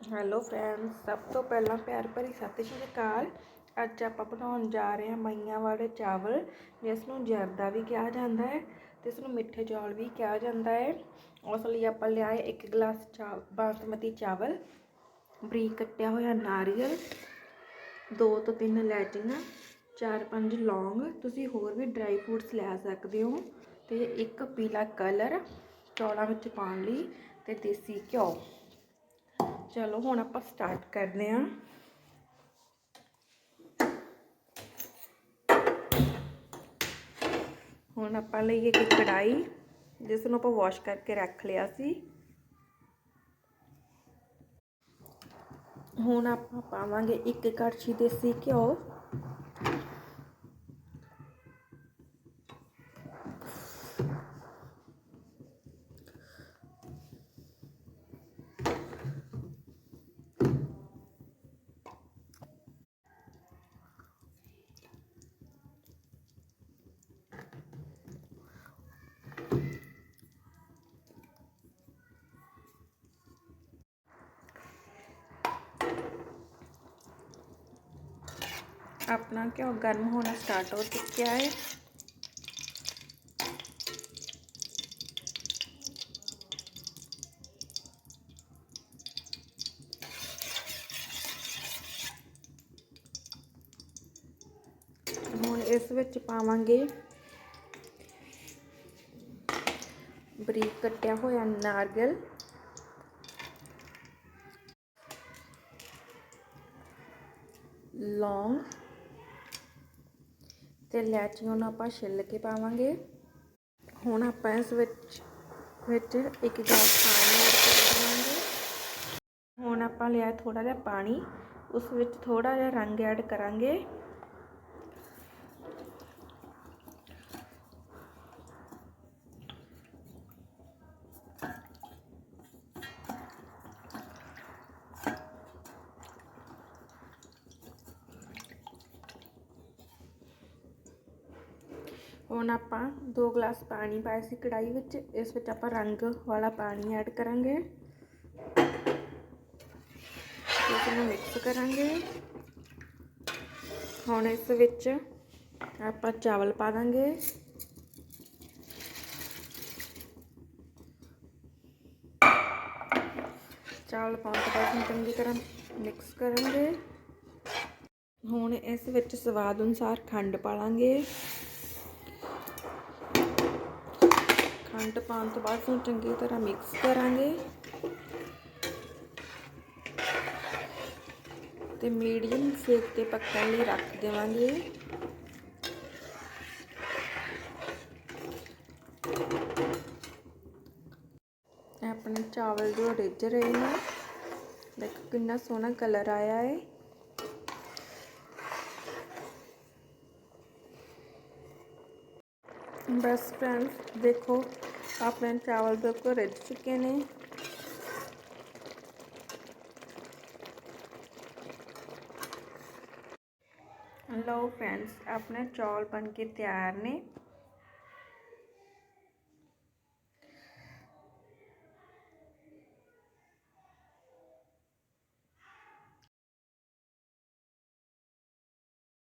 Hello friends ਸਭ ਤੋਂ ਪਹਿਲਾਂ ਪਿਆਰ ਭਰੀ ਸਤਿ ਸ਼੍ਰੀ ਅਕਾਲ। ਅੱਜ ਆਪਾਂ ਬਣਾਉਣ ਜਾ ਰਹੇ ਹਾਂ ਮਈਆਂ ਵਾਲੇ ਚਾਵਲ ਜਿਸ ਨੂੰ ਜਰਦਾ ਵੀ ਕਿਹਾ ਜਾਂਦਾ ਹੈ ਤੇ ਇਸ ਨੂੰ ਮਿੱਠੇ ਚੌਲ ਵੀ ਕਿਹਾ ਜਾਂਦਾ ਹੈ। ਉਸ ਲਈ ਆਪਾਂ ਲਿਆਏ ਇੱਕ ਗਲਾਸ ਚਾ ਬਾਸਮਤੀ ਚਾਵਲ, ਬਰੀਕ ਕੱਟਿਆ ਹੋਇਆ ਨਾਰੀਅਲ, ਦੋ ਤੋਂ ਤਿੰਨ ਲੈਚੀਆਂ ਚਾਰ ਪੰਜ ਲੌਂਗ, ਤੁਸੀਂ ਹੋਰ ਵੀ ਡਰਾਈ ਫਰੂਟਸ ਲੈ ਸਕਦੇ ਹੋ ਤੇ ਇੱਕ ਪੀਲਾ ਕਲਰ ਚੌਲਾਂ ਵਿੱਚ ਪਾਉਣ ਲਈ ਤੇ ਦੇਸੀ ਘਿਓ। ਚਲੋ ਹੁਣ ਆਪਾਂ ਸਟਾਰਟ ਕਰਦੇ ਹਾਂ ਹੁਣ ਆਪਾਂ ਲਈਏ ਇੱਕ ਕੜਾਈ ਜਿਸ ਨੂੰ ਆਪਾਂ ਵਾਸ਼ ਕਰਕੇ ਰੱਖ ਲਿਆ ਸੀ ਹੁਣ ਆਪਾਂ ਪਾਵਾਂਗੇ ਇੱਕ ਕੜਛੀ ਦੇਸੀ ਘਿਓ ਆਪਣਾ ਘਿਓ ਗਰਮ ਹੋਣਾ ਸਟਾਰਟ ਹੋ ਚੁੱਕਿਆ ਹੈ। ਹੁਣ ਇਸ ਵਿੱਚ ਪਾਵਾਂਗੇ ਬਰੀਕ ਕੱਟਿਆ ਹੋਇਆ ਨਾਰੀਅਲ ਲੌਂਗ। ਤੇ ਇਲਾਇਚੀਆਂ ਨੂੰ ਆਪਾਂ ਛਿੱਲ ਕੇ ਪਾਵਾਂਗੇ। ਹੁਣ ਆਪਾਂ ਇਸ ਵਿੱਚ ਵਿੱਚ ਇੱਕ ਗਲਾਸ ਪਾਣੀ ਐਡ ਕਰ ਦੇਵਾਂਗੇ। ਹੁਣ ਆਪਾਂ ਲਿਆ ਥੋੜਾ ਜਿਹਾ ਪਾਣੀ, ਉਸ ਵਿੱਚ ਥੋੜਾ ਜਿਹਾ ਰੰਗ ਐਡ ਕਰਾਂਗੇ। ਹੁਣ ਆਪਾਂ 2 ਗਲਾਸ ਪਾਣੀ ਪਾਇਆ ਸੀ ਕੜਾਈ ਵਿੱਚ, ਇਸ ਵਿੱਚ ਆਪਾਂ ਰੰਗ ਵਾਲਾ ਪਾਣੀ ਐਡ ਕਰਾਂਗੇ। ਇਸ ਨੂੰ ਮਿਕਸ ਕਰਾਂਗੇ। ਹੁਣ ਇਸ ਵਿੱਚ ਆਪਾਂ ਚਾਵਲ ਪਾ ਦਾਂਗੇ। ਚਾਵਲ ਪਾਉਣ ਤੋਂ ਬਾਅਦ ਚੰਗੀ ਤਰ੍ਹਾਂ ਮਿਕਸ ਕਰਾਂਗੇ। ਹੁਣ ਇਸ ਵਿੱਚ ਸਵਾਦ ਅਨੁਸਾਰ ਖੰਡ ਪਾ ਲਾਂਗੇ। ਖੰਡ ਪਾਉਣ ਤੋਂ ਬਾਅਦ ਨੂੰ ਚੰਗੀ ਤਰ੍ਹਾਂ ਮਿਕਸ ਕਰਾਂਗੇ। ਤੇ ਮੀਡੀਅਮ ਸੇਕ ਤੇ ਪੱਕਣ ਲਈ ਰੱਖ ਦੇਵਾਂਗੇ। ਆਪਣੇ ਚਾਵਲ ਜੋ ਰਿੱਝ ਰਹੇ ਨੇ, ਦੇਖੋ ਕਿੰਨਾ ਸੋਹਣਾ ਕਲਰ ਆਇਆ ਹੈ ਬਸ ਫਰੈਂਡਸ ਦੇਖੋ ਆਪਣੇ ਚਾਵਲ ਬਿਲਕੁਲ ਰਿੱਝ ਚੁੱਕੇ ਨੇ ਲਓ ਫਰੈਂਡਸ ਆਪਣੇ ਚੌਲ ਬਣ ਕੇ ਤਿਆਰ ਨੇ